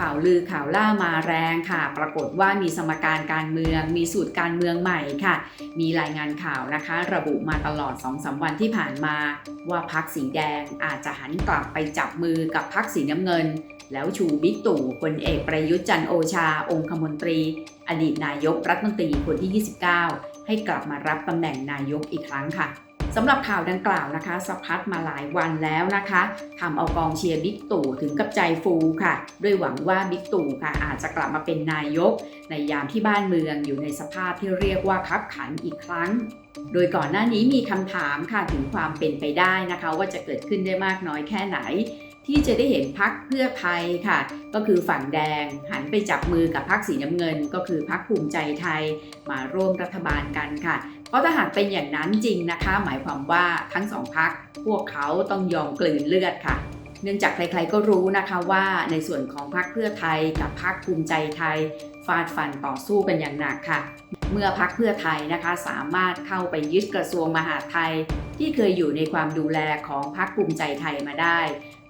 ข่าวลือข่าวล่ามาแรงค่ะ ปรากฏว่ามีสมการการเมือง มีสูตรการเมืองใหม่ค่ะ มีรายงานข่าวนะคะ ระบุมาตลอด2อสวันที่ผ่านมา ว่าพักสีแดงอาจจะหันกลับไปจับมือกับพักสีน้ำเงิน แล้วชูบิ๊กตู่พลเอกประยุทธ์จันโอชา องคมนตรี อดีตนายกรัฐมนตรีคนที่ 29 ให้กลับมารับตำแหน่งนายกอีกครั้งค่ะ สำหรับข่าวดังกล่าวนะคะสะพัดมาหลายวันแล้วนะคะทำเอากองเชียร์บิ๊กตู่ถึงกับใจฟูค่ะ ด้วยหวังว่าบิ๊กตู่ค่ะอาจจะกลับมาเป็นนายก ในยามที่บ้านเมืองอยู่ในสภาพที่เรียกว่าคับขันอีกครั้ง โดยก่อนหน้านี้มีคำถามค่ะถึงความเป็นไปได้นะคะ ว่าจะเกิดขึ้นได้มากน้อยแค่ไหนที่จะได้เห็นพักเพื่อไทยค่ะ ก็คือฝั่งแดงหันไปจับมือกับพักสีน้ำเงิน ก็คือพักภูมิใจไทยมาร่วมรัฐบาลกันค่ะ เพราะถ้าหากเป็นอย่างนั้นจริงนะคะ หมายความว่าทั้งสองพักพวกเขาต้องยอมกลืนเลือดค่ะ เนื่องจากใครๆก็รู้นะคะว่าในส่วนของพรรคเพื่อไทยกับพรรคภูมิใจไทยฟาดฟันต่อสู้กันอย่างหนักค่ะ เมื่อพรรคเพื่อไทยนะคะสามารถเข้าไปยึดกระทรวงมหาดไทย ที่เคยอยู่ในความดูแลของพรรคภูมิใจไทยมาได้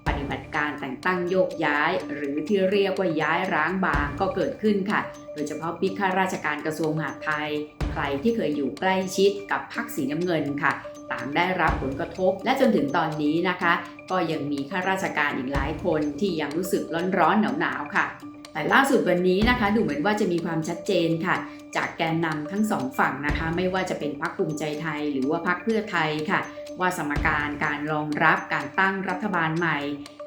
ปฏิบัติการแต่งตั้งโยกย้าย หรือที่เรียกว่าย้ายร้างบางก็เกิดขึ้นค่ะ โดยเฉพาะปิกข้าราชการกระทรวงมหาดไทย ใครที่เคยอยู่ใกล้ชิดกับพรรคสีน้ำเงินค่ะ ต่างได้รับผลกระทบ และจนถึงตอนนี้นะคะ ก็ยังมีข้าราชการอีกหลายคนที่ยังรู้สึกร้อนๆหนาวๆค่ะ แต่ล่าสุดวันนี้นะคะ ดูเหมือนว่าจะมีความชัดเจนค่ะ จากแกนนำทั้งสองฝั่งนะคะ ไม่ว่าจะเป็นพรรคภูมิใจไทย หรือว่าพรรคเพื่อไทยค่ะ ว่าสมการการรองรับการตั้งรัฐบาลใหม่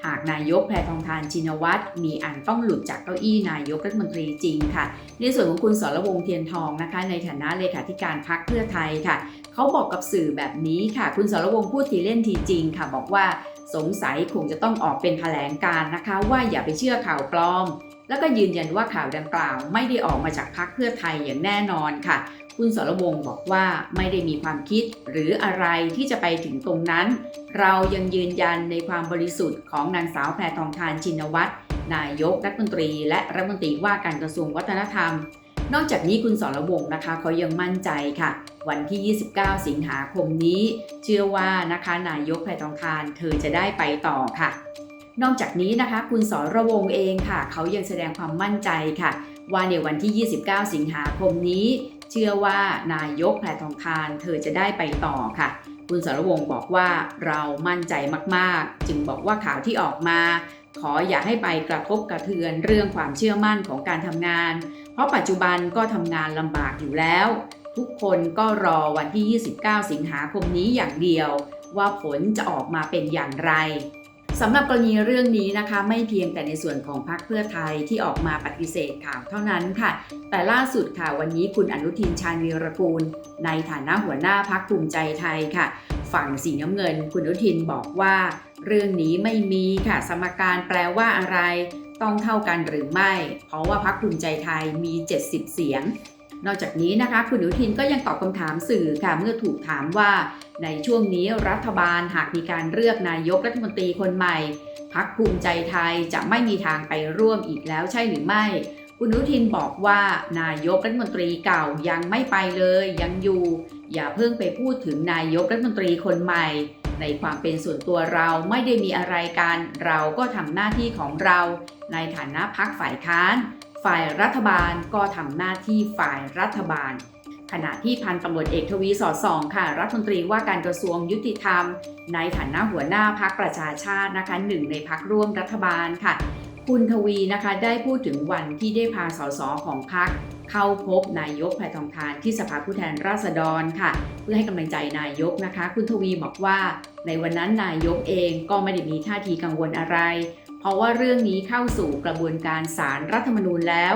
หากนายกแพทองทานชินวัตรมีอันต้องหลุดจากเก้าอี้นายกรัฐมนตรีจริงค่ะ ในส่วนของคุณสรวงเทียนทองนะคะ ในฐานะเลขาธิการพรรคเพื่อไทยค่ะเขาบอกกับสื่อแบบนี้ค่ะ คุณสรวงพูดทีเล่นทีจริงค่ะ บอกว่าสงสัยคงจะต้องออกเป็นแถลงการนะคะ ว่าอย่าไปเชื่อข่าวปลอม แล้วก็ยืนยันว่าข่าวดังกล่าวไม่ได้ออกมาจากพรรคเพื่อไทยอย่างแน่นอนค่ะ คุณสรวงบอกว่าไม่ได้มีความคิดหรืออะไรที่จะไปถึงตรงนั้น เรายังยืนยันในความบริสุทธิ์ของนางสาวแพรทองทานชินวัตรนายกรัฐมนตรี และรัฐมนตรีว่าการกระทรวงวัฒนธรรม นอกจากนี้คุณสรวงนะคะเขายังมั่นใจค่ะ วันที่ 29 สิงหาคมนี้ เชื่อว่านะคะนายกแพรทองทานเธอจะได้ไปต่อค่ะ นอกจากนี้นะคะ คุณสรวงเองค่ะ เขายังแสดงความมั่นใจค่ะ ว่าในวันที่ 29 สิงหาคมนี้ เชื่อว่านายกแพทองทานเธอจะได้ไปต่อค่ะ คุณสรวงบอกว่าเรามั่นใจมากๆ จึงบอกว่าข่าวที่ออกมา ขออย่าให้ไปกระทบกระเทือนเรื่องความเชื่อมั่นของการทำงาน เพราะปัจจุบันก็ทำงานลำบากอยู่แล้ว ทุกคนก็รอวันที่ 29 สิงหาคมนี้อย่างเดียว ว่าผลจะออกมาเป็นอย่างไร สำหรับกรณีเรื่องนี้นะคะไม่เพียงแต่ในส่วนของพรรคเพื่อไทยที่ออกมาปฏิเสธข่าวเท่านั้นค่ะ แต่ล่าสุดค่ะวันนี้คุณอนุทินชาญวีรกูล ในฐานะหัวหน้าพักภูมิใจไทยค่ะ ฝั่งสีน้ำเงิน คุณอนุทินบอกว่า เรื่องนี้ไม่มีค่ะสมการแปลว่าอะไร ต้องเท่ากันหรือไม่ เพราะว่าพักภูมิใจไทยมี 70 เสียง นอกจากนี้นะคะคุณอนุทินก็ยังตอบคำถามสื่อค่ะเมื่อถูกถามว่า ในช่วงนี้รัฐบาลหากมีการเลือกนายกรัฐมนตรีคนใหม่ พักภูมิใจไทยจะไม่มีทางไปร่วมอีกแล้วใช่หรือไม่ คุณอนุทินบอกว่านายกรัฐมนตรีเก่ายังไม่ไปเลยยังอยู่ อย่าเพิ่งไปพูดถึงนายกรัฐมนตรีคนใหม่ ในความเป็นส่วนตัวเราไม่ได้มีอะไรกัน เราก็ทำหน้าที่ของเรา ในฐานะพักฝ่ายค้าน ฝ่ายรัฐบาลก็ทำหน้าที่ฝ่ายรัฐบาล ขณะที่พันตำรวจเอกทวีสอดส่องค่ะ รัฐมนตรีว่าการกระทรวงยุติธรรม ในฐานะหัวหน้าพักประชาชาตินะคะหนึ่งในพักร่วมรัฐบาลค่ะ คุณทวีนะคะได้พูดถึงวันที่ได้พาสสของพักเข้าพบนายกแพทองทานที่สภาผู้แทนราษฎรค่ะ เพื่อให้กำลังใจนายกนะคะ คุณทวีบอกว่า ในวันนั้นนายกเองก็ไม่ได้มีท่าทีกังวลอะไร เพราะว่าเรื่องนี้เข้าสู่กระบวนการศาลรรัฐธรรมนูญแล้ว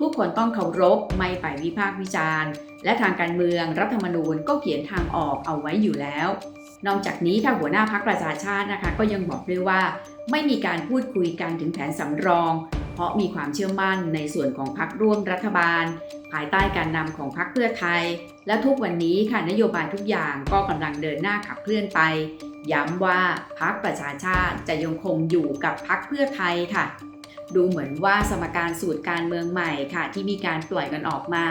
ทุกคนต้องเคารพไม่ไปวิพากษ์วิจารณ์ และทางการเมืองรัฐธรรมนูญก็เขียนทางออกเอาไว้อยู่แล้ว นอกจากนี้ท่าหัวหน้าพักประชาชาตินะคะ ก็ยังบอกด้วยว่า ไม่มีการพูดคุยกันถึงแผนสำรอง เพราะมีความเชื่อมั่นในส่วนของพักร่วมรัฐบาล ภายใต้การนำของพักเพื่อไทย และทุกวันนี้ค่ะนโยบายทุกอย่างก็กำลังเดินหน้าขับเคลื่อนไป ย้ำว่าพักประชาชาติจะยังคงอยู่กับพักเพื่อไทยค่ะ ดูเหมือนว่าสมการสูตรการเมืองใหม่ค่ะ ที่มีการปล่อยกันออกมา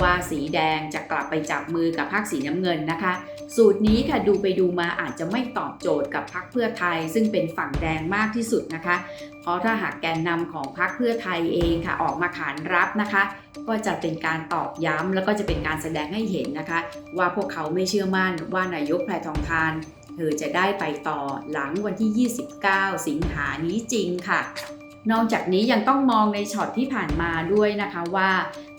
ว่าสีแดงจะกลับไปจับมือกับพรรคสีน้ำเงินนะคะ สูตรนี้ค่ะดูไปดูมาอาจจะไม่ตอบโจทย์กับพรรคเพื่อไทย ซึ่งเป็นฝั่งแดงมากที่สุดนะคะ เพราะถ้าหากแกนนำของพรรคเพื่อไทยเองค่ะออกมาขานรับนะคะ ก็จะเป็นการตอกย้ำแล้วก็จะเป็นการแสดงให้เห็นนะคะ ว่าพวกเขาไม่เชื่อมั่นว่านายกแพทองทานเธอจะได้ไปต่อหลังวันที่ 29 สิงหานี้จริงค่ะ นอกจากนี้ยังต้องมองในช็อตที่ผ่านมาด้วยนะคะว่า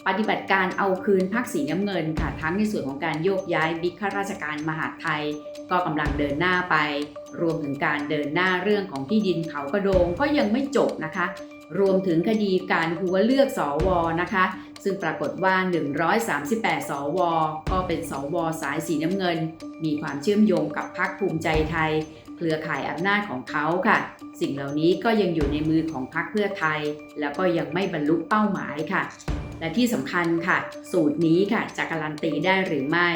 ปฏิบัติการเอาคืนพักสีน้ำเงินค่ะทั้งในส่วนของการโยกย้ายบิ๊กข้าราชการมหาดไทย ก็กำลังเดินหน้าไป รวมถึงการเดินหน้าเรื่องของที่ดินเขากระโดงก็ยังไม่จบนะคะ รวมถึงคดีการหัวเลือกสวนะคะ ซึ่งปรากฏว่า 138 สว ก็เป็นสวสายสีน้ำเงิน มีความเชื่อมโยงกับพรรคภูมิใจไทย เครือข่ายอำนาจของเขาค่ะ สิ่งเหล่านี้ก็ยังอยู่ในมือของพรรคเพื่อไทย แล้วก็ยังไม่บรรลุเป้าหมายค่ะ และที่สำคัญค่ะ สูตรนี้ค่ะจะการันตีได้หรือไม่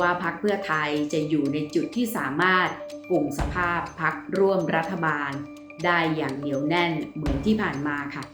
ว่าพักเพื่อไทยจะอยู่ในจุดที่สามารถกลุ่มสภาพพักร่วมรัฐบาล ได้อย่างเหนียวแน่นเหมือนที่ผ่านมาค่ะ